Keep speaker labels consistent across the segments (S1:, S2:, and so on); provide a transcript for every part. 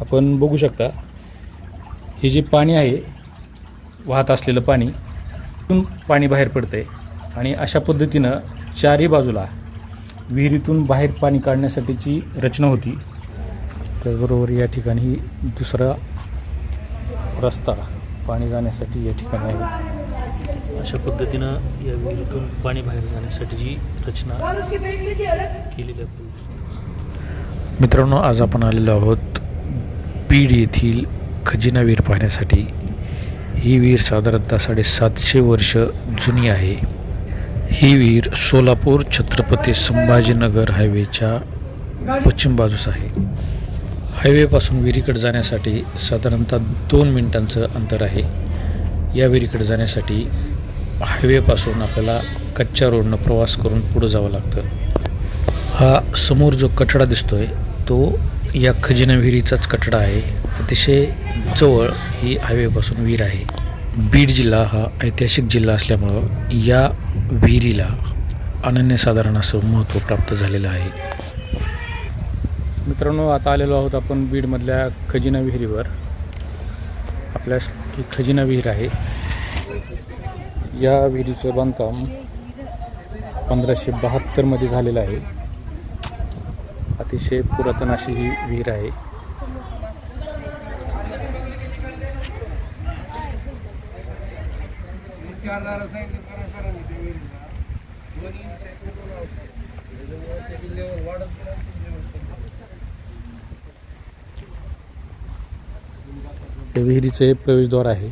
S1: आपण बघू शकता हे जे पाणी आहे वाहत असलेलं पाणी तिथून पाणी बाहेर पडतं आहे आणि अशा पद्धतीनं चारही बाजूला विहिरीतून बाहेर पाणी काढण्यासाठीची रचना होती. त्याचबरोबर या ठिकाणी दुसरा रस्ता पाणी जाण्यासाठी या ठिकाणी आहे. अशा पद्धतीनं या विहिरीतून पाणी बाहेर जाण्यासाठीची रचना केलेली आहे. मित्रांनो आज आपण आलेलो आहोत बीड येथील खजिना विहीर पाहण्यासाठी ही विहीर साधारणतः साडेसातशे वर्ष जुनी आहे. ही विहीर सोलापूर छत्रपती संभाजीनगर हायवेच्या पश्चिम बाजूस आहे. हायवेपासून विहिरीकडे जाण्यासाठी साधारणतः दोन मिनिटांचं अंतर आहे. या विहिरीकडे जाण्यासाठी हायवेपासून आपल्याला कच्च्या रोडनं प्रवास करून पुढं जावं लागतं. हा समोर जो कठडा दिसतोय तो या खजिना विहिरीचाच कटडा आहे. अतिशय जवळ ही हायवेपासून विहीर आहे. बीड जिल्हा हा ऐतिहासिक जिल्हा असल्यामुळं या विहिरीला अनन्यसाधारण असं महत्त्व प्राप्त झालेलं आहे. मित्रांनो आता आलेलो आहोत आपण बीडमधल्या खजिना विहिरीवर. आपल्या ही खजिना विहीर आहे. या विहिरीचं बांधकाम पंधराशे बहात्तरमध्ये झालेलं आहे. अतिशय पुरातन अशी ही विहीर आहे. या विहिरीचं हे प्रवेशद्वार आहे.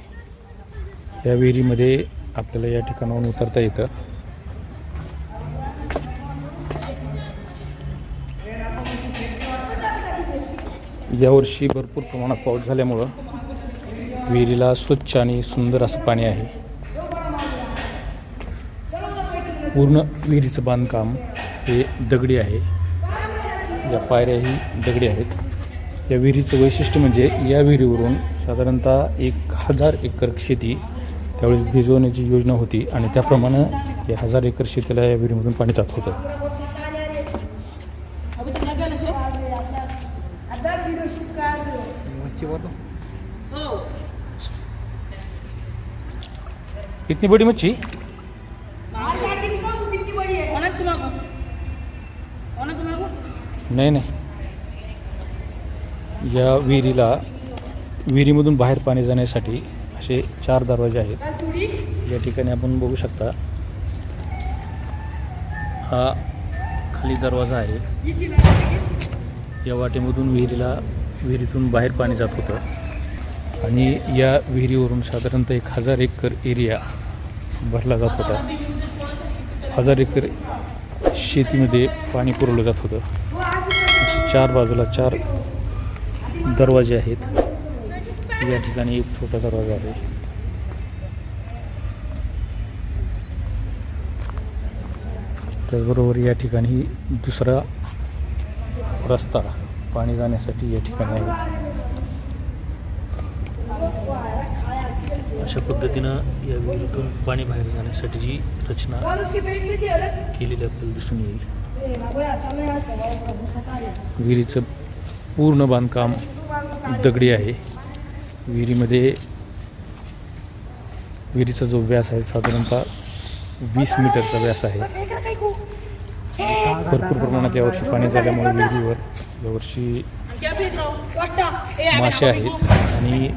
S1: या विहिरीमध्ये आपल्याला या ठिकाणाहून उतरता येतं. यावर्षी भरपूर प्रमाणात पाऊस झाल्यामुळं विहिरीला स्वच्छ आणि सुंदर असं पाणी आहे. पूर्ण विहिरीचं बांधकाम हे दगडी आहे. या पायऱ्याही दगडी आहेत. या विहिरीचं वैशिष्ट्य म्हणजे या विहिरीवरून साधारणतः एक हजार एकर शेती त्यावेळेस भिजवण्याची योजना होती आणि त्याप्रमाणे या हजार एकर शेतीला या विहिरीमधून पाणी जात होतं. अच्छी
S2: बहुत इतनी बड़ी मच्छी?
S1: नाही नाही. या विहिरीला विहिरीमधून बाहेर पाणी जाण्यासाठी असे चार दरवाजे आहेत. या ठिकाणी आपण बघू शकता. हा खाली दरवाजा आहे. या वाटेमधून विहिरीला विहिरीतून बाहेर पाणी जात होतं. आणि या विहिरीवरून साधारणतः एक हजार एकर एरिया भरला जात होता. हजार एकर शेतीमध्ये पाणी पुरवलं जात होतं. चार बाजूला चार दरवाजे आहेत. या ठिकाणी एक छोटा दरवाजा आहे. त्याचबरोबर या ठिकाणी दुसरा रस्ता पाणी जाण्यासाठी या ठिकाणी आहे. अशा पद्धतीनं या विहिरीतून पाणी बाहेर जाण्यासाठी जी रचना केलेली आपल्याला दिसून येईल. विहिरीचं पूर्ण बांधकाम दगडी आहे. विहिरीमध्ये विहिरीचा जो व्यास आहे साधारणतः वीस मीटरचा व्यास आहे. भरपूर प्रमाणात यावर्षी पाणी झाल्यामुळे विहिरीवर यावर्षी मासे आहेत. आणि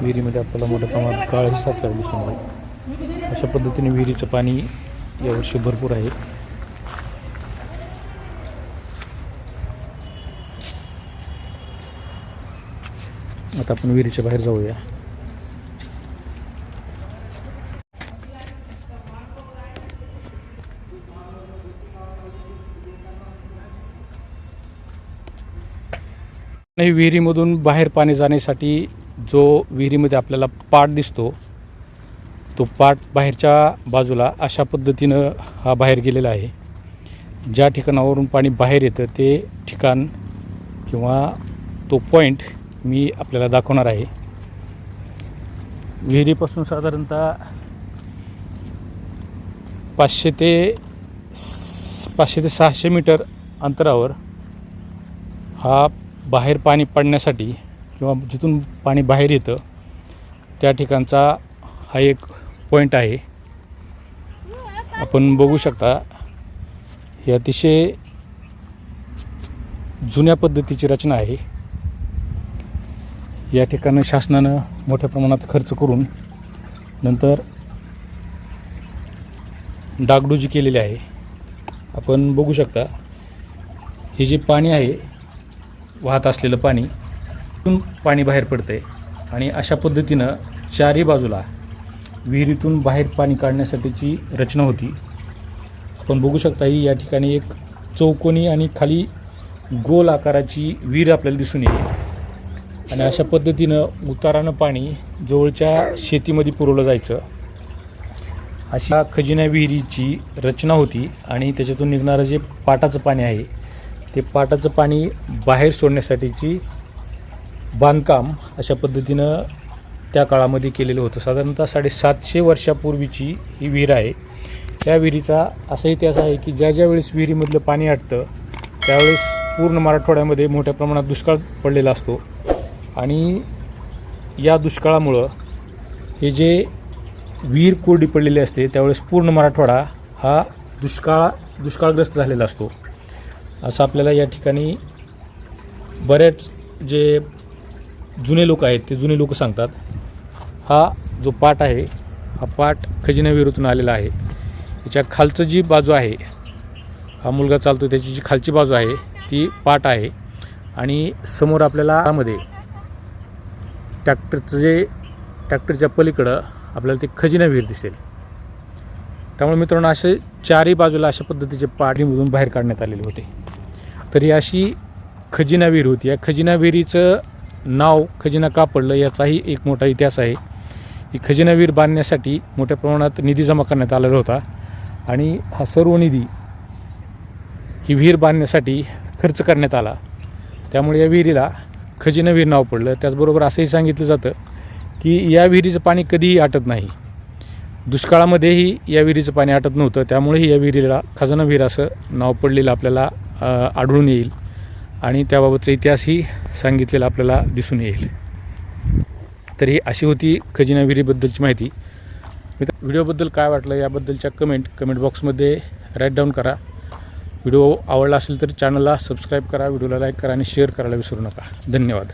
S1: विहिरीमध्ये आपल्याला मोठ्या प्रमाणात काळही साचला दिसून आहे अशा पद्धतीने विहिरीचं पाणी यावर्षी भरपूर आहे. आता आपण विहिरीच्या बाहेर जाऊया. नाही विहिरीमधून बाहेर पाणी जाण्यासाठी जो विहिरीमध्ये आपल्याला पाट दिसतो तो पाट बाहेरच्या बाजूला अशा पद्धतीनं हा बाहेर गेलेला आहे. ज्या ठिकाणावरून पाणी बाहेर येतं ते ठिकाण किंवा तो पॉईंट मी आपल्याला दाखवणार आहे. विहिरीपासून साधारणतः पाचशे ते पाचशे ते सहाशे मीटर अंतरावर हा बाहेर पाणी पडण्यासाठी किंवा जिथून पाणी बाहेर येतं त्या ठिकाणचा हा एक पॉईंट आहे. आपण बघू शकता ही अतिशय जुन्या पद्धतीची रचना आहे. या ठिकाणी शासनानं मोठ्या प्रमाणात खर्च करून नंतर डागडुजी केलेली आहे. आपण बघू शकता हे जे पाणी आहे वाहत असलेलं पाणी तिथून पाणी बाहेर पडतं आहे आणि अशा पद्धतीनं चारही बाजूला विहिरीतून बाहेर पाणी काढण्यासाठीची रचना होती. आपण बघू शकता ही या ठिकाणी एक चौकोनी आणि खाली गोल आकाराची विहीर आपल्याला दिसून येईल. आणि अशा पद्धतीनं उतारानं पाणी जवळच्या शेतीमध्ये पुरवलं जायचं. अशा खजिना विहिरीची रचना होती आणि त्याच्यातून निघणारं जे पाटाचं पाणी आहे ते पाटाचं पाणी बाहेर सोडण्यासाठीची बांधकाम अशा पद्धतीनं त्या काळामध्ये केलेलं होतं. साधारणतः साडेसातशे वर्षापूर्वीची ही विहीर आहे. त्या विहिरीचा असा इतिहास आहे की ज्या ज्या वेळेस विहिरीमधलं पाणी आटतं त्यावेळेस पूर्ण मराठवाड्यामध्ये मोठ्या प्रमाणात दुष्काळ पडलेला असतो. आणि या दुष्काळामुळं हे जे विहीर कोरडी पडलेली असते त्यावेळेस पूर्ण मराठवाडा हा दुष्काळा दुष्काळग्रस्त झालेला असतो. असं आपल्याला या ठिकाणी बरेच जे जुने लोक आहेत ते जुने लोक सांगतात. हा जो पाट आहे हा पाट खजिना आलेला आहे. याच्या खालचं जी बाजू आहे हा मुलगा चालतो त्याची जी खालची बाजू आहे ती पाट आहे. आणि समोर आपल्याला त्यामध्ये ट्रॅक्टरचं जे ट्रॅक्टरच्या पलीकडं आपल्याला ते खजिना विहीर दिसेल. त्यामुळे मित्रांनो असे चारही बाजूला अशा पद्धतीचे पाठीमधून बाहेर काढण्यात आलेले होते. तर ही अशी खजिना विहीर होती. या खजिना विहिरीचं नाव खजिना का पडलं याचाही एक मोठा इतिहास आहे. ही खजिना विहीर बांधण्यासाठी मोठ्या प्रमाणात निधी जमा करण्यात आलेला होता आणि हा सर्व निधी ही विहीर बांधण्यासाठी खर्च करण्यात आला. त्यामुळे या विहिरीला खजिना विहीर नाव पडलं. त्याचबरोबर असंही सांगितलं जातं की या विहिरीचं पाणी कधीही आटत नाही. दुष्काळामध्येही या विहिरीचं पाणी आटत नव्हतं. त्यामुळेही या विहिरीला खजाना विहीर असं नाव पडलेलं आपल्याला आढळून येईल. आणि त्याबाबतचा इतिहासही सांगितलेला आपल्याला दिसून येईल. तर ही अशी होती खजिना विहिरीबद्दलची माहिती. मित्र व्हिडिओबद्दल काय वाटलं याबद्दलच्या कमेंट कमेंट बॉक्समध्ये राईट डाऊन करा. व्हिडिओ आवडला असेल तर चॅनलला सबस्क्राईब करा व्हिडिओला लाईक करा आणि शेअर करायला विसरू नका. धन्यवाद.